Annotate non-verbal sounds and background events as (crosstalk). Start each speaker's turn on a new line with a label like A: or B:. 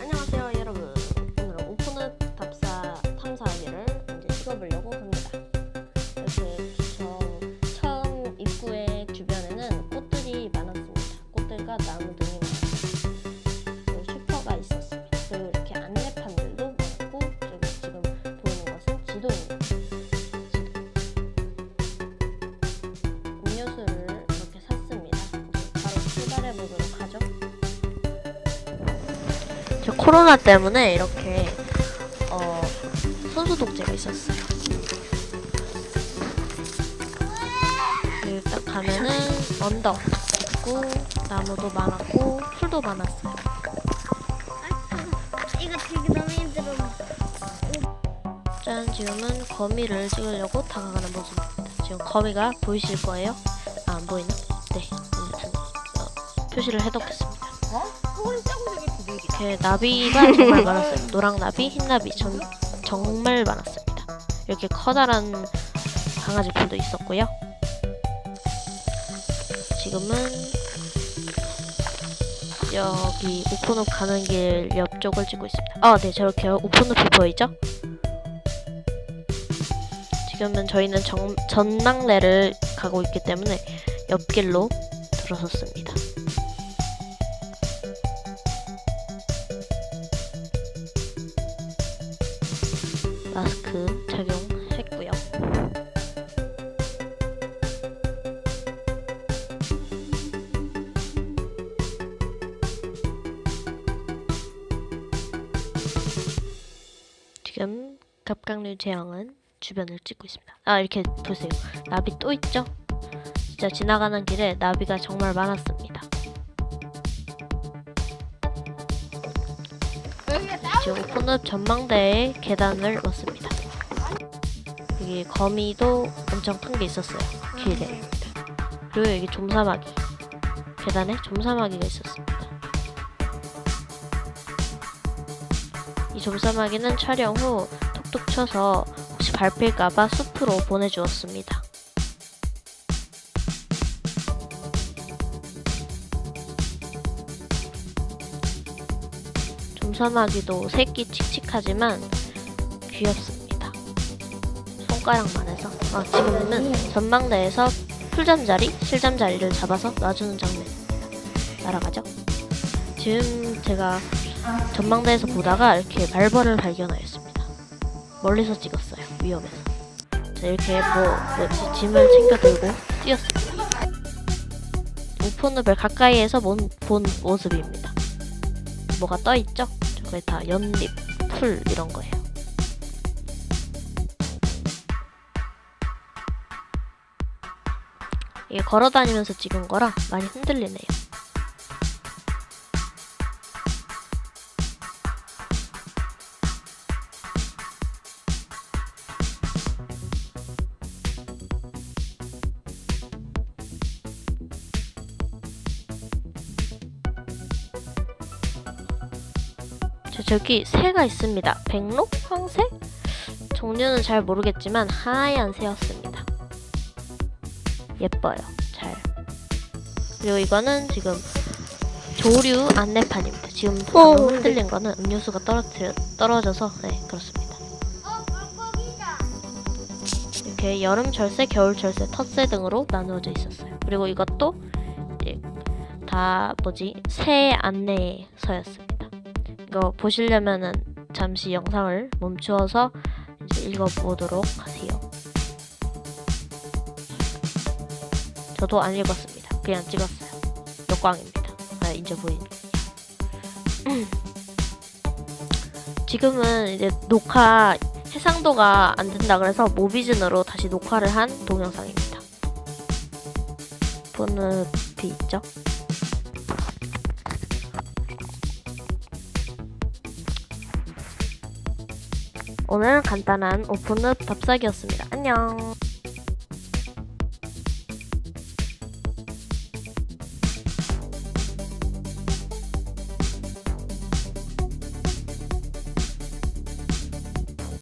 A: 안녕하세요 여러분. 오늘은 오픈업 답사 탐사하기를 이제 찍어보려고 합니다. 이렇게 저 처음 입구의 주변에는 꽃들이 많았습니다. 꽃들과 나무 등이 많았습니다. 슈퍼가 있었습니다. 그리고 이렇게 안내판들도 많고 저기 지금 보이는 것은 지도입니다 코로나 때문에 이렇게 어 손수 독재가 있었어요. 여기 딱 가면은 언덕 있고 나무도 많았고 풀도 많았어요.
B: 이거 되게 너무 힘들어.
A: 짠 지금은 거미를 찍으려고 다가가는 모습입니다. 지금 거미가 보이실 거예요? 아, 안 보이나? 네, 아무튼 어, 표시를 해뒀겠습니다. 이렇게 나비가 정말 많았어요. 노랑 나비, 흰 나비 전 정말 많았습니다. 이렇게 커다란 강아지 풀도 있었고요. 지금은 여기 오픈업 가는 길 옆쪽을 찍고 있습니다. 아, 네, 저렇게 오픈업이 보이죠? 지금은 저희는 정, 전망래를 가고 있기 때문에 옆길로 들어섰습니다. 마스크 착용했고요. 지금 갑각류 제형은 주변을 찍고 있습니다. 아 이렇게 보세요. 나비 또 있죠? 진짜 지나가는 길에 나비가 정말 많았습니다. 지금 오픈업 전망대에 계단을 왔습니다. 여기 거미도 엄청 큰 게 있었어요. 길에. 그리고 여기 좀사마귀. 계단에 좀사마귀가 있었습니다. 이 좀사마귀는 촬영 후 톡톡 쳐서 혹시 밟힐까봐 숲으로 보내주었습니다. 좀사마귀도 새끼 칙칙하지만 귀엽습니다. 손가락만 해서. 아, 지금은 전망대에서 풀잠자리, 실잠자리를 잡아서 놔주는 장면입니다. 날아가죠? 지금 제가 전망대에서 보다가 이렇게 말벌을 발견하였습니다. 멀리서 찍었어요. 위험해서. 자, 이렇게 뭐, 뭐지, 짐을 챙겨 들고 뛰었습니다. 오픈업을 가까이에서 본, 본 모습입니다. 뭐가 떠 있죠? 저게 다 연잎, 풀 이런 거예요. 이게 걸어 다니면서 찍은 거라 많이 흔들리네요. 저 저기 새가 있습니다. 백록? 황색? 종류는 잘 모르겠지만 하얀 새였습니다. 예뻐요. 잘. 그리고 이거는 지금 조류 안내판입니다. 지금 방금 흔들린 거는 음료수가 떨어뜨려, 떨어져서 네 그렇습니다.
B: 어.
A: 이렇게 여름 절세, 겨울 절세, 텃세 등으로 나누어져 있었어요. 그리고 이것도 다 뭐지 새 안내서였습니다. 이거 보시려면은 잠시 영상을 멈추어서 이제 읽어보도록 하세요. 저도 안 읽었습니다. 그냥 찍었어요. 역광입니다. 아, 이제 보이네. (clears throat) 지금은 이제 녹화 해상도가 안 된다 그래서 모비즌으로 다시 녹화를 한 동영상입니다. 본업이 있죠? 오늘은 간단한 오픈업 답사기였습니다. 안녕.